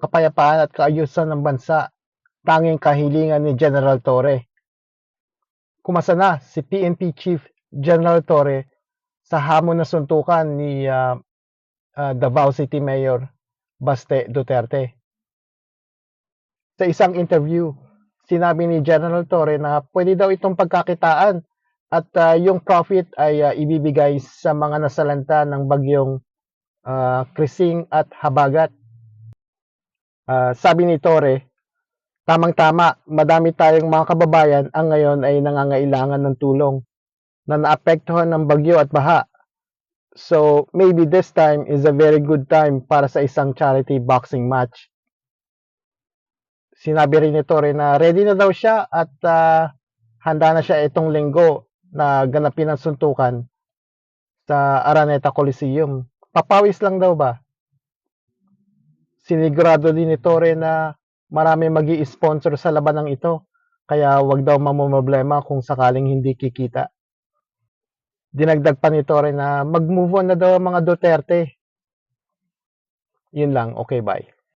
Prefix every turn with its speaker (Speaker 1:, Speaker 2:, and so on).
Speaker 1: kapayapaan at kaayusan ng bansa, tanging kahilingan ni General Torre. Kumasa na si PNP Chief General Torre sa hamon na suntukan ni ah, ah, Davao City Mayor Baste Duterte. Sa isang interview, sinabi ni General Torre na pwede daw itong pagkakitaan at ah, yung profit ay ah, ibibigay sa mga nasalanta ng bagyong ah, Krising at Habagat. Ah, sabi ni Torre, tamang-tama, madami tayong mga kababayan ang ngayon ay nangangailangan ng tulong na naapektuhan ng bagyo at baha. So, maybe this time is a very good time para sa isang charity boxing match. Sinabi rin ni Torre na ready na daw siya at ah, handa na siya itong linggo na ganapin ang suntukan sa Araneta Coliseum. Papawis lang daw ba? Sinigurado din ni Torre na marami magi sponsor sa labanang ito. Kaya wag daw mamumroblema kung sakaling hindi kikita. Dinagdag pa ni Torre na mag-move on na daw ang mga Duterte. Yun lang. Okay, bye.